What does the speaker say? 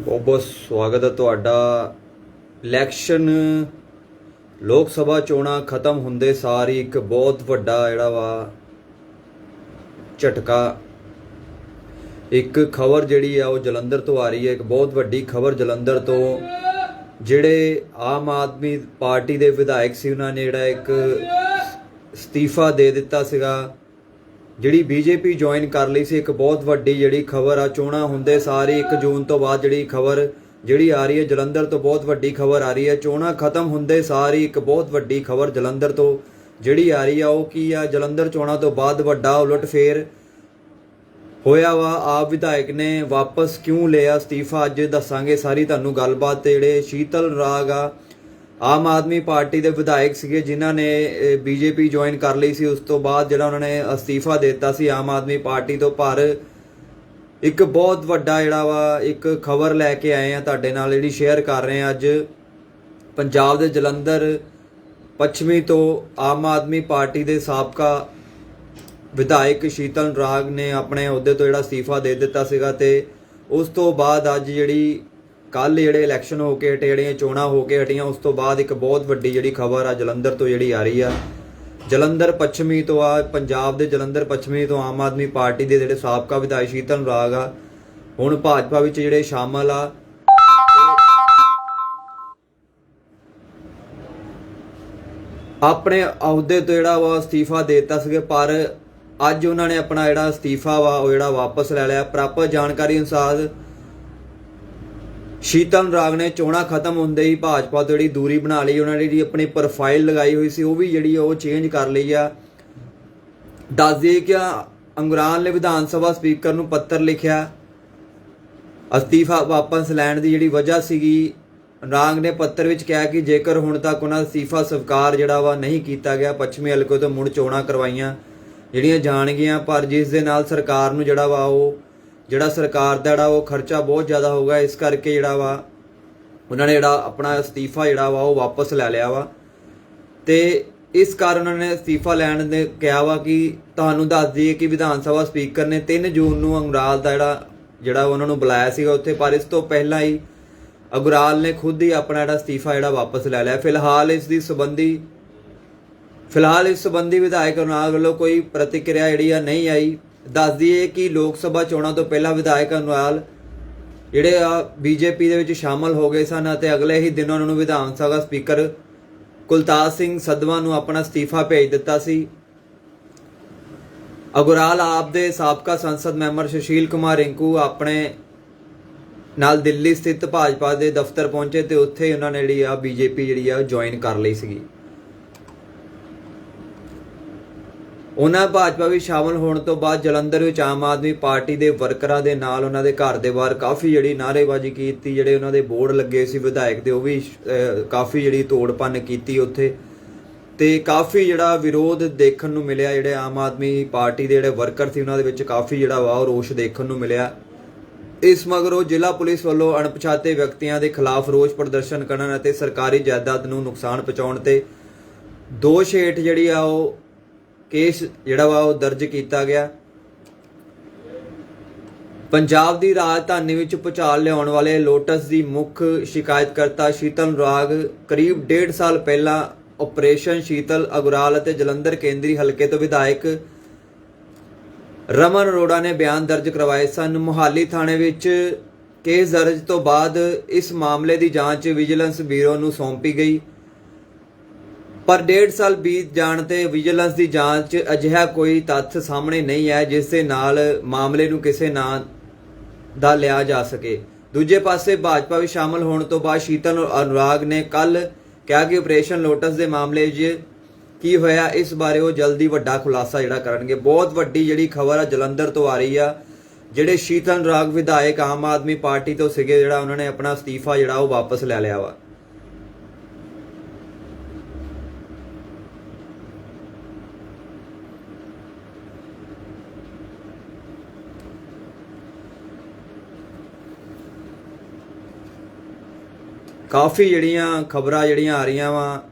ਬਹੁਤ ਬਹੁਤ ਸਵਾਗਤ ਹੈ ਤੁਹਾਡਾ। ਇਲੈਕਸ਼ਨ, ਲੋਕ ਸਭਾ ਚੋਣਾਂ ਖਤਮ ਹੁੰਦੇ ਸਾਰ ਹੀ ਇੱਕ ਬਹੁਤ ਵੱਡਾ ਜਿਹੜਾ ਵਾ ਝਟਕਾ, ਇੱਕ ਖਬਰ ਜਿਹੜੀ ਆ ਉਹ ਜਲੰਧਰ ਤੋਂ ਆ ਰਹੀ ਹੈ, ਇੱਕ ਬਹੁਤ ਵੱਡੀ ਖਬਰ ਜਲੰਧਰ ਤੋਂ, ਜਿਹੜੇ ਆਮ ਆਦਮੀ ਪਾਰਟੀ ਦੇ ਵਿਧਾਇਕ ਸੀ, ਉਹਨਾਂ ਨੇ ਜਿਹੜਾ ਇੱਕ ਅਸਤੀਫਾ ਦੇ ਦਿੱਤਾ ਸੀਗਾ। ਜਿਹੜੀ ਬੀਜੇਪੀ ਜੁਆਇਨ ਕਰ ਲਈ ਸੀ, ਇੱਕ ਬਹੁਤ ਵੱਡੀ ਜਿਹੜੀ ਖਬਰ ਆ, ਚੋਣਾਂ ਹੁੰਦੇ ਸਾਰੀ 1 ਜੂਨ ਤੋਂ ਬਾਅਦ ਜਿਹੜੀ ਖਬਰ ਜਿਹੜੀ ਆ ਰਹੀ ਹੈ, ਜਲੰਧਰ ਤੋਂ ਬਹੁਤ ਵੱਡੀ ਖਬਰ ਆ ਰਹੀ ਹੈ। ਚੋਣਾਂ ਖਤਮ ਹੁੰਦੇ ਸਾਰੀ ਇੱਕ ਬਹੁਤ ਵੱਡੀ ਖਬਰ ਜਲੰਧਰ ਤੋਂ ਜਿਹੜੀ ਆ ਰਹੀ ਆ, ਉਹ ਕੀ ਆ, ਜਲੰਧਰ ਚੋਣਾਂ ਤੋਂ ਬਾਅਦ ਵੱਡਾ ਉਲਟਫੇਰ ਹੋਇਆ ਵਾ। ਆਪ ਵਿਧਾਇਕ ਨੇ ਵਾਪਸ ਕਿਉਂ ਲਿਆ? ਅਸਤੀਫਾ ਅੱਜ ਦੱਸਾਂਗੇ, ਸਾਰੀ ਤੁਹਾਨੂੰ ਗੱਲਬਾਤ ਜਿਹੜੇ ਸ਼ੀਤਲ ਰਾਗ ਆ ਆਮ ਆਦਮੀ ਪਾਰਟੀ ਦੇ ਵਿਧਾਇਕ ਸੀਗੇ, ਜਿਨ੍ਹਾਂ ਨੇ ਬੀਜੇਪੀ ਜੁਆਇਨ ਕਰ ਲਈ ਸੀ। ਉਸ ਤੋਂ ਬਾਅਦ ਜਿਹੜਾ ਉਹਨਾਂ ਨੇ ਅਸਤੀਫਾ ਦੇ ਦਿੱਤਾ ਸੀ ਆਮ ਆਦਮੀ ਪਾਰਟੀ ਤੋਂ। ਪਰ ਇੱਕ ਬਹੁਤ ਵੱਡਾ ਜਿਹੜਾ ਵਾ, ਇੱਕ ਖਬਰ ਲੈ ਕੇ ਆਏ ਆ ਤੁਹਾਡੇ ਨਾਲ, ਜਿਹੜੀ ਸ਼ੇਅਰ ਕਰ ਰਹੇ ਆ ਅੱਜ। ਪੰਜਾਬ ਦੇ ਜਲੰਧਰ ਪੱਛਮੀ ਤੋਂ ਆਮ ਆਦਮੀ ਪਾਰਟੀ ਦੇ ਸਾਬਕਾ ਵਿਧਾਇਕ ਸ਼ੀਤਲ ਰਾਗ ਨੇ ਆਪਣੇ ਅਹੁਦੇ ਤੋਂ ਜਿਹੜਾ ਅਸਤੀਫਾ ਦੇ ਦਿੱਤਾ ਸੀਗਾ ਤੇ ਉਸ ਤੋਂ ਬਾਅਦ ਅੱਜ ਜਿਹੜੀ ਕੱਲ ਜਿਹੜੇ ਇਲੈਕਸ਼ਨ ਹੋ ਕੇ ਹਟੇ ਜਿਹੜੀਆਂ ਚੋਣਾਂ ਹੋ ਕੇ ਹਟੀਆਂ, ਉਸ ਤੋਂ ਬਾਅਦ ਇੱਕ ਬਹੁਤ ਵੱਡੀ ਜਿਹੜੀ ਖਬਰ ਆ ਜਲੰਧਰ ਤੋਂ ਜਿਹੜੀ ਆ ਰਹੀ ਆ। ਜਲੰਧਰ ਪੱਛਮੀ ਤੋਂ ਆ, ਪੰਜਾਬ ਦੇ ਜਲੰਧਰ ਪੱਛਮੀ ਤੋਂ ਆਮ ਆਦਮੀ ਪਾਰਟੀ ਦੇ ਜਿਹੜੇ ਸਾਬਕਾ ਵਿਧਾਇਕ ਸ਼ੀਤਲ ਰਾਗ ਆ, ਹੁਣ ਭਾਜਪਾ ਵਿੱਚ ਜਿਹੜੇ ਸ਼ਾਮਲ ਆ। ਆਪਣੇ ਅਹੁਦੇ ਤੋਂ ਜਿਹੜਾ ਵਾ ਅਸਤੀਫਾ ਦੇ ਦਿੱਤਾ ਸੀਗਾ, ਪਰ ਅੱਜ ਉਹਨਾਂ ਨੇ ਆਪਣਾ ਜਿਹੜਾ ਅਸਤੀਫਾ ਵਾ, ਉਹ ਜਿਹੜਾ ਵਾਪਸ ਲੈ ਲਿਆ। ਪ੍ਰਾਪਤ ਜਾਣਕਾਰੀ ਅਨੁਸਾਰ ਸ਼ੀਤਲ ਰਾਗ ਨੇ ਚੋਣਾਂ ਖਤਮ ਹੁੰਦੇ ਹੀ ਭਾਜਪਾ ਤੋਂ ਜਿਹੜੀ ਦੂਰੀ ਬਣਾ ਲਈ, ਉਹਨਾਂ ਨੇ ਜਿਹੜੀ ਆਪਣੀ ਪ੍ਰੋਫਾਈਲ ਲਗਾਈ ਹੋਈ ਸੀ, ਉਹ ਵੀ ਜਿਹੜੀ ਉਹ ਚੇਂਜ ਕਰ ਲਈ ਆ। ਦੱਸ ਦਈਏ ਕਿ ਅੰਗਰਾਨ ਨੇ ਵਿਧਾਨ ਸਭਾ ਸਪੀਕਰ ਨੂੰ ਪੱਤਰ ਲਿਖਿਆ। ਅਸਤੀਫਾ ਵਾਪਸ ਲੈਣ ਦੀ ਜਿਹੜੀ ਵਜ੍ਹਾ ਸੀਗੀ, ਰਾਂਗ ਨੇ ਪੱਤਰ ਵਿੱਚ ਕਿਹਾ ਕਿ ਜੇਕਰ ਹੁਣ ਤੱਕ ਉਹਨਾਂ ਦਾ ਅਸਤੀਫਾ ਸਵੀਕਾਰ ਜਿਹੜਾ ਵਾ ਨਹੀਂ ਕੀਤਾ ਗਿਆ, ਪੱਛਮੀ ਹਲਕੇ ਤੋਂ ਮੁੜ ਚੋਣਾਂ ਕਰਵਾਈਆਂ, ਜਿਹੜੀਆਂ ਜਾਣਗੀਆਂ, ਪਰ ਜਿਸ ਦੇ ਨਾਲ ਸਰਕਾਰ ਨੂੰ ਜਿਹੜਾ ਵਾ ਉਹ ਜਿਹੜਾ ਸਰਕਾਰ ਦਾ ਜਿਹੜਾ ਉਹ ਖਰਚਾ ਬਹੁਤ ਜ਼ਿਆਦਾ ਹੋਊਗਾ ਇਸ ਕਰਕੇ ਜਿਹੜਾ ਵਾ, ਉਹਨਾਂ ਨੇ ਜਿਹੜਾ ਆਪਣਾ ਅਸਤੀਫਾ ਜਿਹੜਾ ਵਾ ਉਹ ਵਾਪਸ ਲੈ ਲਿਆ ਵਾ। ਤੇ ਇਸ ਕਾਰਨ ਉਹਨਾਂ ਨੇ ਅਸਤੀਫਾ ਲੈਣ ਦੇ ਕਿਹਾ ਵਾ ਕਿ ਤੁਹਾਨੂੰ ਦੱਸ ਦਈਏ ਕਿ ਵਿਧਾਨ ਸਭਾ ਸਪੀਕਰ ਨੇ 3 ਜੂਨ ਨੂੰ ਅੰਗਰਾਲ ਦਾ ਜਿਹੜਾ ਜਿਹੜਾ ਉਹਨਾਂ ਨੂੰ ਬੁਲਾਇਆ ਸੀਗਾ ਉੱਥੇ, ਪਰ ਇਸ ਤੋਂ ਪਹਿਲਾਂ ਹੀ ਅਗਰਾਲ ਨੇ ਖੁਦ ਹੀ ਆਪਣਾ ਜਿਹੜਾ ਅਸਤੀਫਾ ਜਿਹੜਾ ਵਾਪਸ ਲੈ ਲਿਆ। ਫਿਲਹਾਲ ਇਸ ਦੀ ਸੰਬੰਧੀ, ਫਿਲਹਾਲ ਇਸ ਸੰਬੰਧੀ ਵਿਧਾਇਕ ਅਨੁਰਾਗ ਵੱਲੋਂ ਕੋਈ ਪ੍ਰਤੀਕਿਰਿਆ ਜਿਹੜੀ ਆ ਨਹੀਂ ਆਈ। ਦੱਸ ਦਈਏ ਕਿ ਲੋਕ ਸਭਾ ਚੋਣਾਂ ਤੋਂ ਪਹਿਲਾਂ ਵਿਧਾਇਕ ਅਨੁਰਾਲ ਜਿਹੜੇ ਆ ਬੀਜੇਪੀ ਦੇ ਵਿੱਚ ਸ਼ਾਮਲ ਹੋ ਗਏ ਸਨ ਅਤੇ ਅਗਲੇ ਹੀ ਦਿਨ ਉਹਨਾਂ ਨੂੰ ਵਿਧਾਨ ਸਭਾ ਸਪੀਕਰ ਕੁਲਤਾਰ ਸਿੰਘ ਸਦਵਾ ਨੂੰ ਆਪਣਾ ਅਸਤੀਫਾ ਭੇਜ ਦਿੱਤਾ ਸੀ। ਅਗੁਰਾਲ ਆਪ ਦੇ ਸਾਬਕਾ ਸੰਸਦ ਮੈਂਬਰ ਸੁਸ਼ੀਲ ਕੁਮਾਰ ਰਿੰਕੂ ਆਪਣੇ ਨਾਲ ਦਿੱਲੀ ਸਥਿਤ ਭਾਜਪਾ ਦੇ ਦਫ਼ਤਰ ਪਹੁੰਚੇ ਤੇ ਉੱਥੇ ਉਹਨਾਂ ਨੇ ਜਿਹੜੀ ਆ ਬੀਜੇਪੀ ਜਿਹੜੀ ਆ ਜੁਆਇਨ ਕਰ ਲਈ ਸੀਗੀ। ਉਹਨਾਂ ਭਾਜਪਾ ਵਿੱਚ ਸ਼ਾਮਲ ਹੋਣ ਤੋਂ ਬਾਅਦ ਜਲੰਧਰ ਵਿੱਚ ਆਮ ਆਦਮੀ ਪਾਰਟੀ ਦੇ ਵਰਕਰਾਂ ਦੇ ਨਾਲ ਉਹਨਾਂ ਦੇ ਘਰ ਦੇ ਬਾਹਰ ਕਾਫੀ ਜਿਹੜੀ ਨਾਅਰੇਬਾਜ਼ੀ ਕੀਤੀ, ਜਿਹੜੇ ਉਹਨਾਂ ਦੇ ਬੋਰਡ ਲੱਗੇ ਸੀ ਵਿਧਾਇਕ ਦੇ, ਉਹ ਵੀ ਕਾਫੀ ਜਿਹੜੀ ਤੋੜਪੰਨ ਕੀਤੀ ਉੱਥੇ। ਤੇ ਕਾਫੀ ਜਿਹੜਾ ਵਿਰੋਧ ਦੇਖਣ ਨੂੰ ਮਿਲਿਆ, ਜਿਹੜੇ ਆਮ ਆਦਮੀ ਪਾਰਟੀ ਦੇ ਜਿਹੜੇ ਵਰਕਰ ਸੀ ਉਹਨਾਂ ਦੇ ਵਿੱਚ ਕਾਫੀ ਜਿਹੜਾ ਵਾ ਉਹ ਰੋਸ਼ ਦੇਖਣ ਨੂੰ ਮਿਲਿਆ। ਇਸ ਮਗਰੋਂ ਜ਼ਿਲ੍ਹਾ ਪੁਲਿਸ ਵੱਲੋਂ ਅਣਪਛਾਤੇ ਵਿਅਕਤੀਆਂ ਦੇ ਖਿਲਾਫ ਰੋਸ ਪ੍ਰਦਰਸ਼ਨ ਕਰਨ ਅਤੇ ਸਰਕਾਰੀ ਜਾਇਦਾਦ ਨੂੰ ਨੁਕਸਾਨ ਪਹੁੰਚਾਉਣ ਤੇ ਦੋਸ਼ ਹੇਠ ਜਿਹੜੀ ਆ ਉਹ ਕੇਸ ਜਿਹੜਾ ਵਾ ਉਹ ਦਰਜ ਕੀਤਾ ਗਿਆ। ਪੰਜਾਬ ਦੀ ਰਾਜਧਾਨੀ ਵਿੱਚ ਭੁਚਾਲ ਲਿਆਉਣ ਵਾਲੇ ਲੋਟਸ ਦੀ ਮੁੱਖ ਸ਼ਿਕਾਇਤਕਰਤਾ ਸ਼ੀਤਲ ਰਾਗ ਕਰੀਬ 1.5 ਸਾਲ ਪਹਿਲਾਂ ਆਪਰੇਸ਼ਨ ਸ਼ੀਤਲ ਅਗਰਾਲ ਅਤੇ ਜਲੰਧਰ ਕੇਂਦਰੀ ਹਲਕੇ ਤੋਂ ਵਿਧਾਇਕ ਰਮਨ ਅਰੋੜਾ ਨੇ ਬਿਆਨ ਦਰਜ ਕਰਵਾਏ ਸਨ। ਮੁਹਾਲੀ ਥਾਣੇ ਵਿੱਚ ਕੇਸ ਦਰਜ ਤੋਂ ਬਾਅਦ ਇਸ ਮਾਮਲੇ ਦੀ ਜਾਂਚ ਵਿਜੀਲੈਂਸ ਬਿਊਰੋ ਨੂੰ ਸੌਂਪੀ ਗਈ। ਪਰ ਡੇਢ ਸਾਲ ਬੀਤ ਜਾਣ ਤੇ ਵਿਜੀਲੈਂਸ ਦੀ ਜਾਂਚ ਅਜਿਹਾ ਕੋਈ ਤੱਥ ਸਾਹਮਣੇ ਨਹੀਂ ਆਇਆ ਜਿਸ ਦੇ ਨਾਲ ਮਾਮਲੇ ਨੂੰ ਕਿਸੇ ਨਾਂ ਦਾ ਲਿਆ ਜਾ ਸਕੇ। ਦੂਜੇ ਪਾਸੇ ਭਾਜਪਾ ਵਿੱਚ ਸ਼ਾਮਲ ਹੋਣ ਤੋਂ ਬਾਅਦ ਸ਼ੀਤਲ ਅਨੁਰਾਗ ਨੇ ਕੱਲ ਕਿਹਾ ਕਿ ਆਪਰੇਸ਼ਨ ਲੋਟਸ ਦੇ ਮਾਮਲੇ 'ਚ ਕੀ ਹੋਇਆ, ਇਸ ਬਾਰੇ ਉਹ ਜਲਦੀ ਵੱਡਾ ਖੁਲਾਸਾ ਜਿਹੜਾ ਕਰਨਗੇ। ਬਹੁਤ ਵੱਡੀ ਜਿਹੜੀ ਖਬਰ ਆ, ਜਲੰਧਰ ਤੋਂ ਆ ਰਹੀ ਆ, ਜਿਹੜੇ ਸ਼ੀਤਲ ਅਨੁਰਾਗ ਵਿਧਾਇਕ ਆਮ ਆਦਮੀ ਪਾਰਟੀ ਤੋਂ ਸੀਗੇ, ਜਿਹੜਾ ਉਹਨਾਂ ਨੇ ਆਪਣਾ ਅਸਤੀਫਾ ਜਿਹੜਾ ਉਹ ਵਾਪਸ ਲੈ ਲਿਆ ਵਾ। ਕਾਫੀ ਜਿਹੜੀਆਂ ਖਬਰਾਂ ਜਿਹੜੀਆਂ ਆ ਰਹੀਆਂ ਵਾ